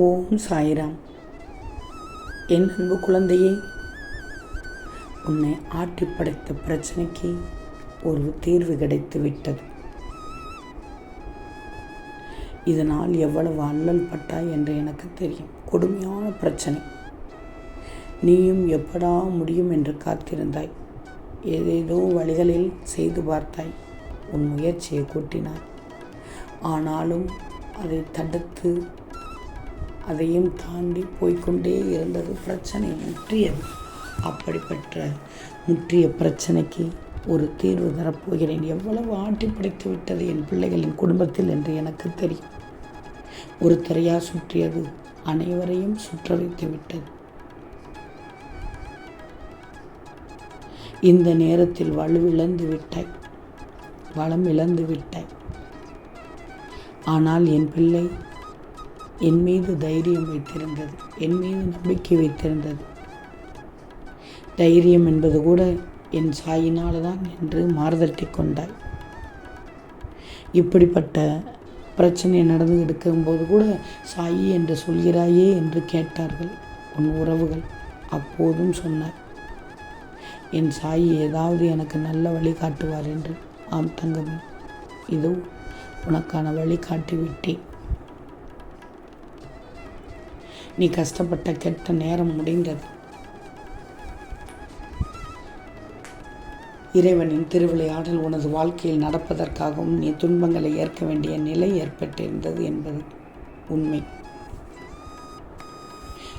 ஓம் சாய்ராம். என் அன்பு குழந்தையே உன்னை ஆட்டி படைத்த பிரச்சனைக்கு ஒரு தீர்வு கிடைத்து விட்டது. இதனால் எவ்வளவு அல்லல் பட்டாய் என்று எனக்கு தெரியும். கொடுமையான பிரச்சனை. நீயும் எப்படா முடியும் என்று காத்திருந்தாய். ஏதேதோ வழிகளில் செய்து பார்த்தாய். உன் முயற்சியை கூட்டினாய். ஆனாலும் அதை தடுத்து அதையும் தாண்டி போய்க்கொண்டே இருந்தது பிரச்சனை முற்றியது. அப்படிப்பட்ட முற்றிய பிரச்சனைக்கு ஒரு தீர்வு தரப்போகிறேன். எவ்வளவு ஆட்டி பிடித்து விட்டது என் பிள்ளைகளின் குடும்பத்தில் என்று எனக்கு தெரியும். ஒரு துறையாக சுற்றியது அனைவரையும் சுற்ற வைத்து விட்டது. இந்த நேரத்தில் வலுவிழந்து விட்டாய். வளம் இழந்து விட்டாய். ஆனால் என் பிள்ளை என் மீது தைரியம் வைத்திருந்தது. என் மீது நம்பிக்கை வைத்திருந்தது. தைரியம் என்பது கூட என் சாயினால் தான் என்று மாறுதட்டி கொண்டாய். இப்படிப்பட்ட பிரச்சனை நடந்து இருக்கும்போது கூட சாயி என்று சொல்கிறாயே என்று கேட்டார்கள் உன் உறவுகள். அப்போதும் சொன்னார் என் சாயி ஏதாவது எனக்கு நல்ல வழி காட்டுவார் என்று. ஆம் தங்கம் இதோ உனக்கான வழி காட்டிவிட்டேன். நீ கஷ்டப்பட்ட கெட்ட நேரம் முடிந்தது. இறைவனின் திருவிளையாடல் உனது வாழ்க்கையில் நடப்பதற்காகவும் நீ துன்பங்களை ஏற்க வேண்டிய நிலை ஏற்பட்டிருந்தது என்பது உண்மை.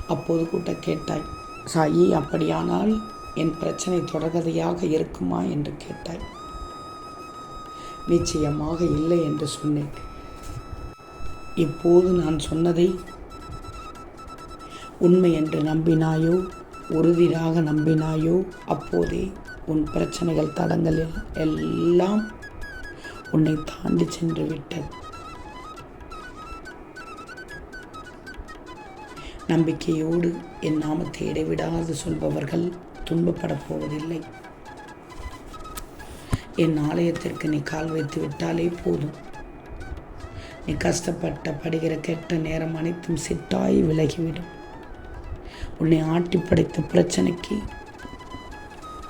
அப்போது கூட்ட கேட்டாய் சாயி அப்படியானால் என் பிரச்சனை தொடர்கதையாக இருக்குமா? என்று கேட்டாய். நிச்சயமாக இல்லை என்று சொன்னேன். இப்போது நான் சொன்னதை உண்மை என்று நம்பினாயோ? உறுதியாக நம்பினாயோ? அப்போதே உன் பிரச்சனைகள் தடங்கள் எல்லாம் உன்னை தாண்டி சென்று விட்டது. நம்பிக்கையோடு என் நாமத்தை இடைவிடாது சொல்பவர்கள் துன்பப்படப் போவதில்லை. என் ஆலயத்திற்கு நீ கால் வைத்து விட்டாலே போதும். நீ கஷ்டப்பட்ட படுகிற கெட்ட நேரம் அனைத்தும் சிட்டாய் விலகிவிடும். உன்னை ஆட்டி படைத்த பிரச்சனைக்கு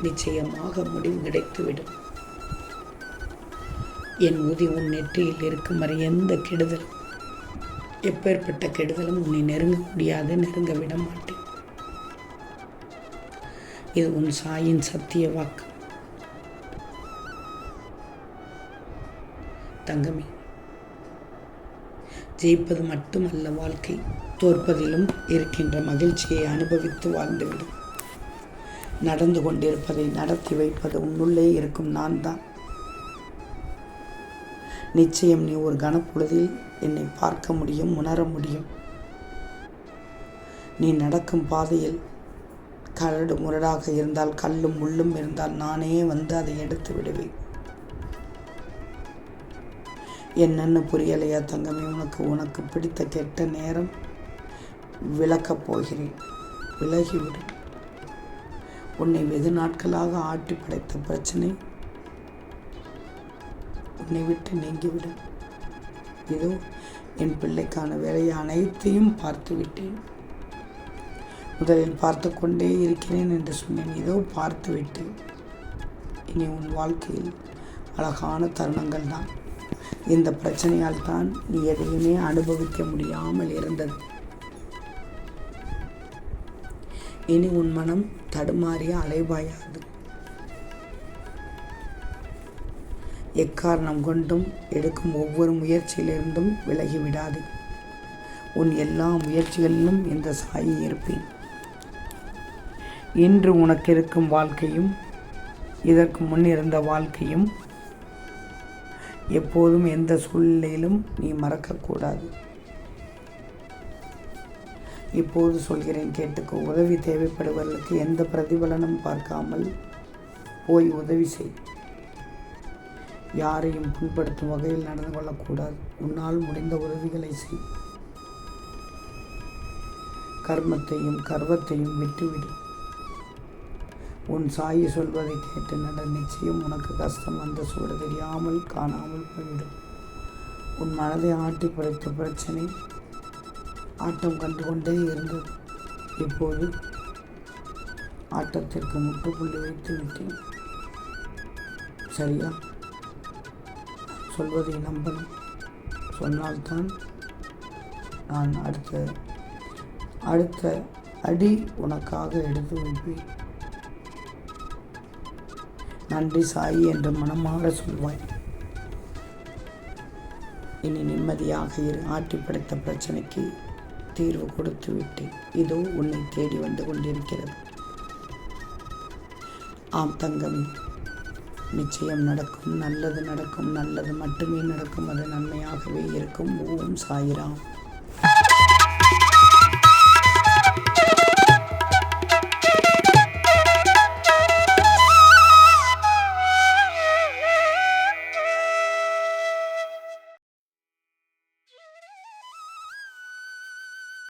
நிச்சயமாக முடிவு கிடைத்துவிடும். என் உதி உன் நெற்றியில் இருக்கும் வரை எந்த கெடுதலும் எப்பேற்பட்ட கெடுதலும் உன்னை நெருங்க முடியாது நெருங்க விட மாட்டேன். இது உன் சாயின் சத்திய வாக்கு. தங்கமே ஜெயிப்பது மட்டுமல்ல வாழ்க்கை. தோற்பதிலும் இருக்கின்ற மகிழ்ச்சியை அனுபவித்து வாழ்ந்துவிடும் நடந்து கொண்டிருப்பதை நடத்தி வைப்பது உன்னுள்ளே இருக்கும் நான் தான் நிச்சயம் நீ ஒரு கனப்பொழுதில் என்னை பார்க்க முடியும் உணர முடியும். நீ நடக்கும் பாதையில் கரடு முரடாக இருந்தால் கல்லும் முள்ளும் இருந்தால் நானே வந்து அதை எடுத்து விடுவேன். என்னென்னு புரியலையா தங்கமே? உனக்கு உனக்கு பிடித்த கெட்ட நேரம் விளக்கப் போகிறேன். விலகிவிடு. உன்னை வெகு நாட்களாக ஆட்டி படைத்த பிரச்சனை உன்னை விட்டு நீங்கிவிடு. இதோ என் பிள்ளைக்கான வேலையை அனைத்தையும் பார்த்து விட்டேன் முதலில் பார்த்து கொண்டே இருக்கிறேன் என்று சொன்னேன். இதோ பார்த்து விட்டு இனி உன் வாழ்க்கையில் அழகான தருணங்கள் தான் இந்த பிரச்சனையால் தான் நீ எதையுமே அனுபவிக்க முடியாமல் இருந்தது. இனி உன் மனம் தடுமாறிய அலைவாயாது எக்காரணம் கொண்டும் எடுக்கும் ஒவ்வொரு முயற்சியிலிருந்தும் விலகிவிடாது. உன் எல்லா முயற்சிகளிலும் இந்த சாயி இருப்பேன். இன்று உனக்கு இருக்கும் வாழ்க்கையும் இதற்கு முன் இருந்த வாழ்க்கையும் எப்போதும் எந்த சூழ்நிலையிலும் நீ மறக்கக்கூடாது. இப்போது சொல்கிறேன் கேட்டுக்கோ. உதவி தேவைப்படுவர்களுக்கு எந்த பிரதிபலனும் பார்க்காமல் போய் உதவி செய். யாரையும் புண்படுத்தும் வகையில் நடந்து கொள்ளக்கூடாது. உன்னால் முடிந்த உதவிகளை செய். கர்மத்தையும் கர்வத்தையும் விட்டுவிடு. உன் சாயி சொல்வதை கேட்டு நட நிச்சயம் உனக்கு கஷ்டம் வந்த சூடு தெரியாமல் காணாமல் போய்விடும். உன் மனதை ஆட்டி படைத்த பிரச்சனை ஆட்டம் கண்டு கொண்டே இருந்தது இப்போது ஆட்டத்திற்கு முற்றுப்புள்ளி வைத்து விட்டேன். சரியா? சொல்வதை நம்பணும் சொன்னால்தான் நான் அடுத்த அடுத்த அடி உனக்காக எடுத்து வைப்பேன். நன்றி சாயி என்று மனமாக சொல்வாய். இனி நிம்மதியாக இரு ஆட்டிப்படுத்த பிரச்சனைக்கு தீர்வு கொடுத்து விட்டேன். இதோ உன்னை தேடி வந்து கொண்டிருக்கிறது. ஆம் தங்கம் நிச்சயம் நடக்கும் நல்லது நடக்கும் நல்லது மட்டுமே நடக்கும் அது நன்மையாகவே இருக்கும். ஓம் சாயிராம்.